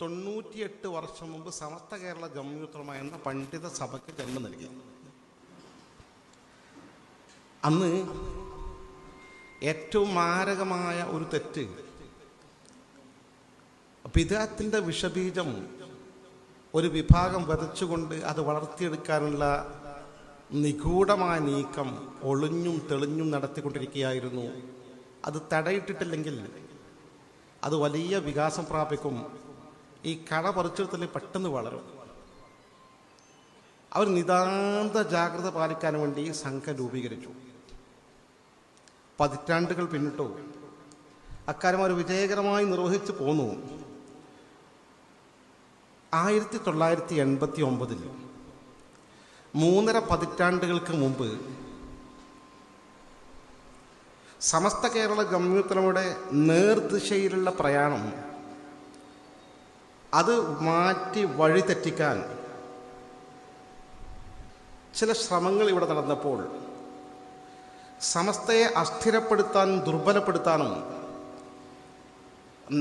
തൊണ്ണൂറ്റിയെട്ട് വർഷം മുമ്പ് സമസ്ത കേരള ജമ്മിയുത്തമ എന്ന പണ്ഡിത സഭയ്ക്ക് ജന്മം നൽകി. അന്ന് ഏറ്റവും മാരകമായ ഒരു തെറ്റ് പിതാത്തിന്റെ വിഷബീജം ഒരു വിഭാഗം വരച്ചുകൊണ്ട് അത് വളർത്തിയെടുക്കാനുള്ള നിഗൂഢമായ നീക്കം ഒളിഞ്ഞും തെളിഞ്ഞും നടത്തിക്കൊണ്ടിരിക്കുകയായിരുന്നു. അത് തടയിട്ടിട്ടില്ലെങ്കിൽ അത് വലിയ വികാസം പ്രാപിക്കും. ഈ കട പറിച്ചെടുത്തല്ലേ പെട്ടെന്ന് വളരും. അവർ നിതാന്ത ജാഗ്രത പാലിക്കാൻ വേണ്ടി സംഘം രൂപീകരിച്ചു. പതിറ്റാണ്ടുകൾ പിന്നിട്ടു. അക്കാര്യം അവർ വിജയകരമായി നിർവഹിച്ചു പോന്നു. ആയിരത്തി തൊള്ളായിരത്തി എൺപത്തി ഒമ്പതിൽ മൂന്നര പതിറ്റാണ്ടുകൾക്ക് മുമ്പ് സമസ്ത കേരള ഗമ്യൂത്തലമുടെ നേർദിശയിലുള്ള പ്രയാണം അത് മാറ്റി വഴിതെറ്റിക്കാൻ ചില ശ്രമങ്ങൾ ഇവിടെ നടന്നപ്പോൾ സമസ്തയെ അസ്ഥിരപ്പെടുത്താനും ദുർബലപ്പെടുത്താനും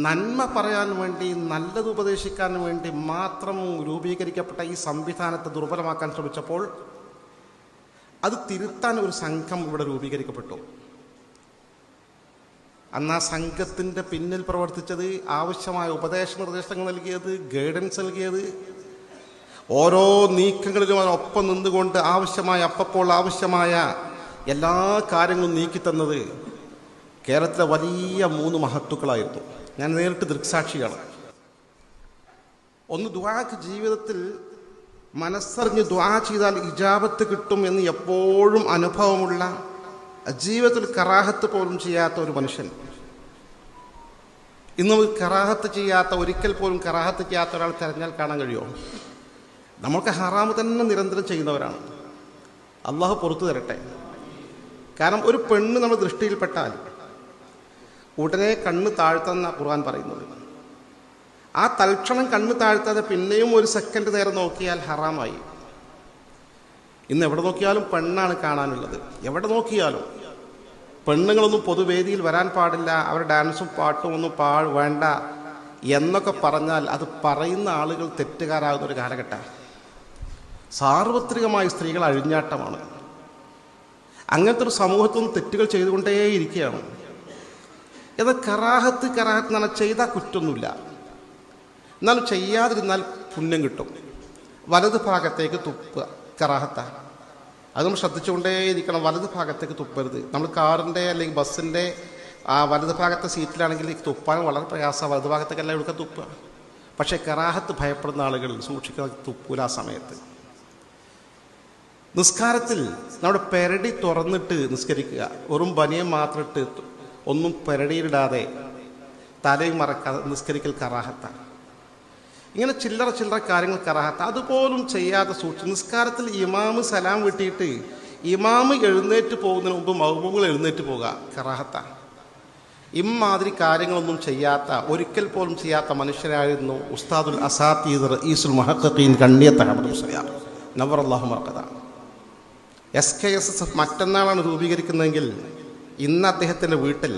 നന്മ പറയാൻ വേണ്ടി നല്ലത് ഉപദേശിക്കാൻ വേണ്ടി മാത്രം രൂപീകരിക്കപ്പെട്ട ഈ സംവിധാനത്തെ ദുർബലമാക്കാൻ ശ്രമിച്ചപ്പോൾ അത് തിരുത്താൻ ഒരു സംഘം ഇവിടെ രൂപീകരിക്കപ്പെട്ടു. അന്ന് ആ സംഘത്തിന്റെ പിന്നിൽ പ്രവർത്തിച്ചത് ആവശ്യമായ ഉപദേശ നിർദ്ദേശങ്ങൾ നൽകിയത് ഗൈഡൻസ് നൽകിയത്. ഓരോ നീക്കങ്ങളിലും അതിനൊപ്പം നിന്നുകൊണ്ട് ആവശ്യമായ അപ്പപ്പോൾ ആവശ്യമായ എല്ലാ കാര്യങ്ങളും നീക്കി നീക്കിത്തന്നത് കേരളത്തിലെ വലിയ മൂന്ന് മഹത്തുക്കളായിരുന്നു. ഞാൻ നേരിട്ട് ദൃക്സാക്ഷിയാണ്. ഒന്ന് ദ്വാക്ക് ജീവിതത്തിൽ മനസ്സറിഞ്ഞ് ദ്വാ ചെയ്താൽ ഇജാബത്ത് കിട്ടും എന്ന് എപ്പോഴും അനുഭവമുള്ള ജീവിതത്തിൽ കറാഹത്ത് പോലും ചെയ്യാത്ത ഒരു മനുഷ്യൻ. ഇന്ന് കറാഹത്ത് ചെയ്യാത്ത ഒരിക്കൽ പോലും കറാഹത്ത് ചെയ്യാത്ത ഒരാൾ തിരഞ്ഞാൽ കാണാൻ കഴിയുമോ? നമ്മൾക്ക് ഹറാമ് തന്നെ നിരന്തരം ചെയ്യുന്നവരാണ്. അള്ളാഹു പുറത്തു തരട്ടെ. കാരണം ഒരു പെണ്ണ് നമ്മുടെ ദൃഷ്ടിയിൽപ്പെട്ടാൽ ഉടനെ കണ്ണ് താഴ്ത്തുന്ന ഖുർആൻ പറയുന്നത്. ആ തൽക്ഷണം കണ്ണ് താഴ്ത്താതെ പിന്നെയും ഒരു സെക്കൻഡ് നേരം നോക്കിയാൽ ഹറാമായി. ഇന്ന് എവിടെ നോക്കിയാലും പെണ്ണാണ് കാണാനുള്ളത്. എവിടെ നോക്കിയാലും. പെണ്ണുങ്ങളൊന്നും പൊതുവേദിയിൽ വരാൻ പാടില്ല. അവർ ഡാൻസും പാട്ടും ഒന്നും പാ വേണ്ട എന്നൊക്കെ പറഞ്ഞാൽ അത് പറയുന്ന ആളുകൾ തെറ്റുകാരാകുന്ന ഒരു കാലഘട്ടമാണ് സാർവത്രികമായി സ്ത്രീകൾ അഴിഞ്ഞാട്ടമാണ്. അങ്ങനത്തെ ഒരു സമൂഹത്തിൽ നിന്ന് തെറ്റുകൾ ചെയ്തുകൊണ്ടേയിരിക്കുകയാണ്. എന്നാൽ കറാഹത്ത് കറാഹത്ത് എന്ന് പറഞ്ഞാൽ ചെയ്താൽ കുറ്റമൊന്നുമില്ല. എന്നാലും ചെയ്യാതിരുന്നാൽ പുണ്യം കിട്ടും. വലത് ഭാഗത്തേക്ക് തുപ്പുക. കറാഹത്ത. അത് നമ്മൾ ശ്രദ്ധിച്ചുകൊണ്ടേയിരിക്കണം. വലത് ഭാഗത്തേക്ക് തുപ്പരുത്. നമ്മൾ കാറിന്റെ അല്ലെങ്കിൽ ബസ്സിന്റെ ആ വലത് ഭാഗത്തെ സീറ്റിലാണെങ്കിൽ തുപ്പാൻ വളരെ പ്രയാസമാണ്. വലത് ഭാഗത്തേക്കല്ല എടുക്കാൻ തുപ്പുക? പക്ഷേ കറാഹത്ത് ഭയപ്പെടുന്ന ആളുകൾ സൂക്ഷിക്കുന്ന തുപ്പൂല ആ സമയത്ത്. നിസ്കാരത്തിൽ നമ്മുടെ പെരടി തുറന്നിട്ട് നിസ്കരിക്കുക. വെറും ബനിയം മാത്രം ഇട്ട് ഒന്നും പെരടിയിലിടാതെ തലയും മറക്കാതെ നിസ്കരിക്കൽ കറാഹത്താണ് ഇങ്ങനെ ചില്ലറ ചില്ലറ കാര്യങ്ങൾ കറാഹത്ത് അതുപോലും ചെയ്യാതെ സൂക്ഷിച്ചു നിസ്കാരത്തിൽ ഇമാമ് സലാം വിട്ടിയിട്ട് ഇമാമ് എഴുന്നേറ്റ് പോകുന്നതിന് മുമ്പ് മഹബൂബുകൾ എഴുന്നേറ്റ് പോകുക കറാഹത്ത. ഇമ്മാതിരി കാര്യങ്ങളൊന്നും ചെയ്യാത്ത ഒരിക്കൽ പോലും ചെയ്യാത്ത മനുഷ്യരായിരുന്നു ഉസ്താദുൽ അസാത്തീദർ ഈസുൽ മഹത്തീൻ കണ്ണിയത്ത അഹമ്മദ് നവർ അള്ളാഹു മർക്കത S K S S F മറ്റന്നാളാണ് രൂപീകരിക്കുന്നതെങ്കിൽ ഇന്ന് അദ്ദേഹത്തിന്റെ വീട്ടിൽ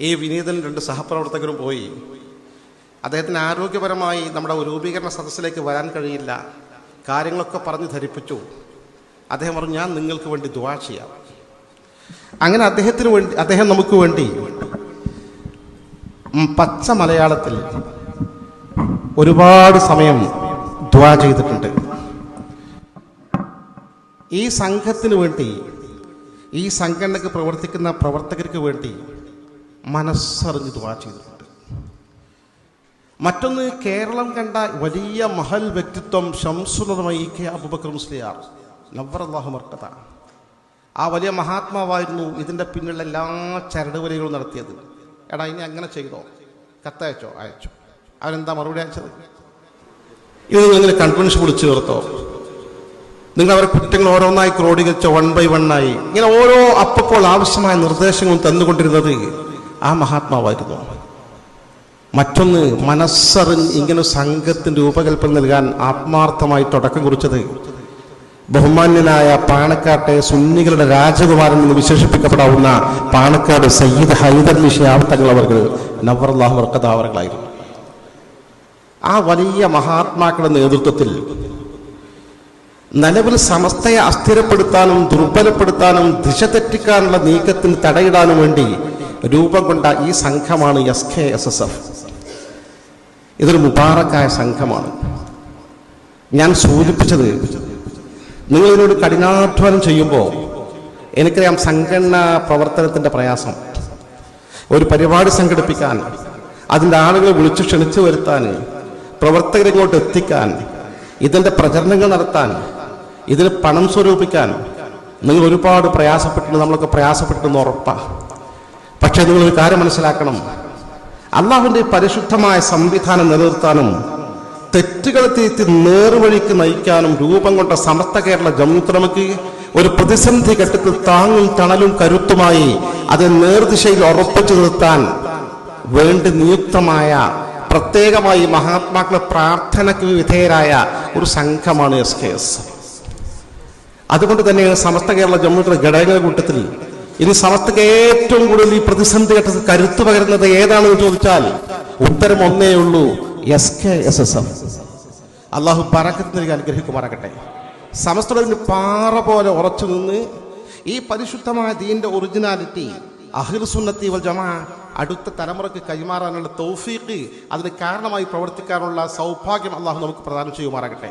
ഈ വിനീതൻ രണ്ട് സഹപ്രവർത്തകരും പോയി അദ്ദേഹത്തിന് ആരോഗ്യപരമായി നമ്മുടെ രൂപീകരണ സദസ്സിലേക്ക് വരാൻ കഴിയില്ല. കാര്യങ്ങളൊക്കെ പറഞ്ഞ് ധരിപ്പിച്ചു. അദ്ദേഹം പറഞ്ഞു ഞാൻ നിങ്ങൾക്ക് വേണ്ടി ദുവാ ചെയ്യാം. അങ്ങനെ അദ്ദേഹത്തിന് വേണ്ടി അദ്ദേഹം നമുക്ക് വേണ്ടി പച്ച മലയാളത്തിൽ ഒരുപാട് സമയം ദ്വാ ചെയ്തിട്ടുണ്ട്. ഈ സംഘത്തിന് വേണ്ടി ഈ സംഘടനക്ക് പ്രവർത്തിക്കുന്ന പ്രവർത്തകർക്ക് വേണ്ടി മനസ്സറിഞ്ഞ് ദ്വാ ചെയ്തിട്ടുണ്ട് മറ്റൊന്ന് കേരളം കണ്ട വലിയ മഹൽ വ്യക്തിത്വം ഷംസുലതമായി കെ അബുബക്കർ മുസ്ലിയാർ. നവർ അള്ളാഹു മർക്കത. ആ വലിയ മഹാത്മാവായിരുന്നു ഇതിന്റെ പിന്നിലുള്ള എല്ലാ ചരടുവലികളും നടത്തിയത്. എടാ ഇനി അങ്ങനെ ചെയ്തോ? കത്തയച്ചോ? അയച്ചോ. അവരെന്താ മറുപടി അയച്ചത്? ഇത് നിങ്ങൾ കൺവെൻഷൻ വിളിച്ചു ചേർത്തോ നിങ്ങൾ അവരെ കുറ്റങ്ങൾ ഓരോന്നായി ക്രോഡീകരിച്ച വൺ ബൈ വൺ ആയി. ഇങ്ങനെ ഓരോ അപ്പപ്പോൾ ആവശ്യമായ നിർദ്ദേശങ്ങളും തന്നുകൊണ്ടിരുന്നത് ആ മഹാത്മാവായിരുന്നു. മറ്റൊന്ന് മനസ്സറിഞ്ഞ് ഇങ്ങനെ സംഘത്തിന് രൂപകൽപ്പന നൽകാൻ ആത്മാർത്ഥമായി തുടക്കം കുറിച്ചത്. ബഹുമാന്യനായ പാണക്കാട്ടെ സുന്നികളുടെ രാജകുമാരൻ എന്ന് വിശേഷിപ്പിക്കപ്പെടാവുന്ന പാണക്കാട് സയ്യിദ് ഹൈദർ ലിഷി ആവർത്തങ്ങൾ അവർ വർക്കത അവർകളായിരുന്നു ആ വലിയ മഹാത്മാക്കളുടെ നേതൃത്വത്തിൽ നിലവിൽ സമസ്തയെ അസ്ഥിരപ്പെടുത്താനും ദുർബലപ്പെടുത്താനും ദിശ തെറ്റിക്കാനുള്ള നീക്കത്തിന് തടയിടാനും വേണ്ടി രൂപം കൊണ്ട ഈ സംഘമാണ് S K S S F. ഇതൊരു മുബാറക്കായ സംഘമാണ്. ഞാൻ സൂചിപ്പിച്ചത് നിങ്ങൾ ഇതിനോട് കഠിനാധ്വാനം ചെയ്യുമ്പോൾ എനിക്കറിയാം സംഘടനാ പ്രവർത്തനത്തിന്റെ പ്രയാസം. ഒരു പരിപാടി സംഘടിപ്പിക്കാൻ അതിന്റെ ആളുകളെ വിളിച്ചു ക്ഷണിച്ചു വരുത്താൻ പ്രവർത്തകരെ ഇങ്ങോട്ട് എത്തിക്കാൻ ഇതിന്റെ പ്രചരണങ്ങൾ നടത്താൻ ഇതിന് പണം സ്വരൂപിക്കാൻ നിങ്ങൾ ഒരുപാട് പ്രയാസപ്പെട്ടിട്ടുണ്ട് നമ്മളൊക്കെ പ്രയാസപ്പെട്ടിട്ടുണ്ട് ഉറപ്പാണ് പക്ഷേ നിങ്ങൾ ഒരു കാര്യം മനസ്സിലാക്കണം. അള്ളാഹുവിന്റെ പരിശുദ്ധമായ സംവിധാനം നിലനിർത്താനും തെറ്റുകൾ തിരുത്തി നേർവഴിക്ക് നയിക്കാനും രൂപം കൊണ്ട സമസ്ത കേരള ജമ്മുത്രമക്ക് ഒരു പ്രതിസന്ധി ഘട്ടത്തിൽ താങ്ങും തണലും കരുത്തുമായി അത് നേർദിശയിൽ ഉറപ്പിച്ചു നിർത്താൻ വേണ്ടി നിയുക്തമായ പ്രത്യേകമായി മഹാത്മാക്കളെ പ്രാർത്ഥനയ്ക്ക് വിധേയരായ ഒരു സംഘമാണ് എസ് കെ എസ്. അതുകൊണ്ട് തന്നെയാണ് സമസ്ത കേരള ജമ്മുത്ര ഘടകങ്ങളുടെ കൂട്ടത്തിൽ ഇനി സമസ്തക്ക് ഏറ്റവും കൂടുതൽ ഈ പ്രതിസന്ധി ഘട്ടത്തിൽ കരുത്തു പകരുന്നത് ഏതാണെന്ന് ചോദിച്ചാൽ ഉത്തരം ഒന്നേ ഉള്ളൂ S K S S F അള്ളാഹു പറക്കത്തിന് അനുഗ്രഹിക്കുമാറാകട്ടെ. സമസ്തത്തിന് പാറ പോലെ ഉറച്ചു നിന്ന് ഈ പരിശുദ്ധമായ ദീന്റെ ഒറിജിനാലിറ്റി അഹിർസുന്നത്തി വൽ ജമാ അടുത്ത തലമുറയ്ക്ക് കൈമാറാനുള്ള തൗഫീഖ് അതിന് കാരണമായി പ്രവർത്തിക്കാനുള്ള സൗഭാഗ്യം അള്ളാഹു നമുക്ക് പ്രദാനം ചെയ്യുമാറാകട്ടെ.